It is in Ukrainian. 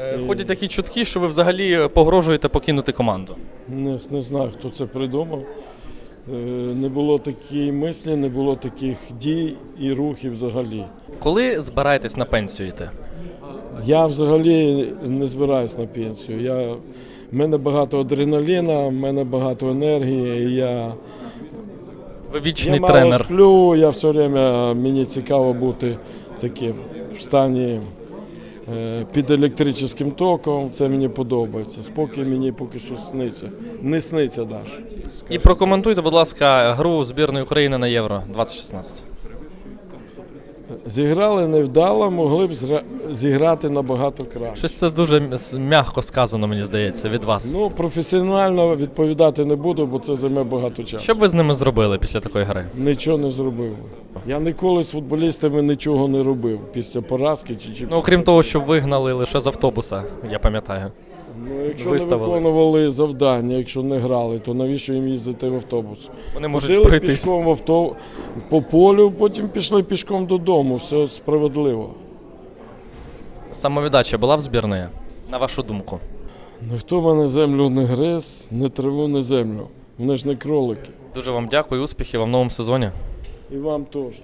Е, Ходять такі чутки, що ви взагалі погрожуєте покинути команду. Не, не знаю, хто це придумав. Е, Не було такої мислі, не було таких дій і рухів взагалі. Коли збираєтесь на пенсію йти? Я взагалі не збираюсь на пенсію. Я, в мене багато адреналіна, в мене багато енергії. Я, Ви я мало тренер. сплю, я все время, мені цікаво бути таким в стані е, під електричним током. Це мені подобається. Спокій мені поки що сниться. Не сниться навіть. І прокоментуйте, будь ласка, гру збірної України на Євро 2016. Зіграли невдало, могли б зра- зіграти набагато краще. Щось це дуже м'яко сказано, мені здається, від вас. Ну, професіонально відповідати не буду, бо це займе багато часу. Що б ви з ними зробили після такої гри? Нічого не зробив. Я ніколи з футболістами нічого не робив після поразки чи чи Ну, окрім того, що вигнали лише з автобуса, я пам'ятаю. Ну, якщо виставили. не виконували завдання, якщо не грали, то навіщо їм їздити в автобус? Вони можуть Ходили пройтись. пішком в авто по полю, потім пішли пішком додому. Все справедливо. Самовіддача була в збірної? На вашу думку? Ніхто мене землю не гриз, не траву, не землю. Вони ж не кролики. Дуже вам дякую, успіхів вам в новому сезоні. І вам теж.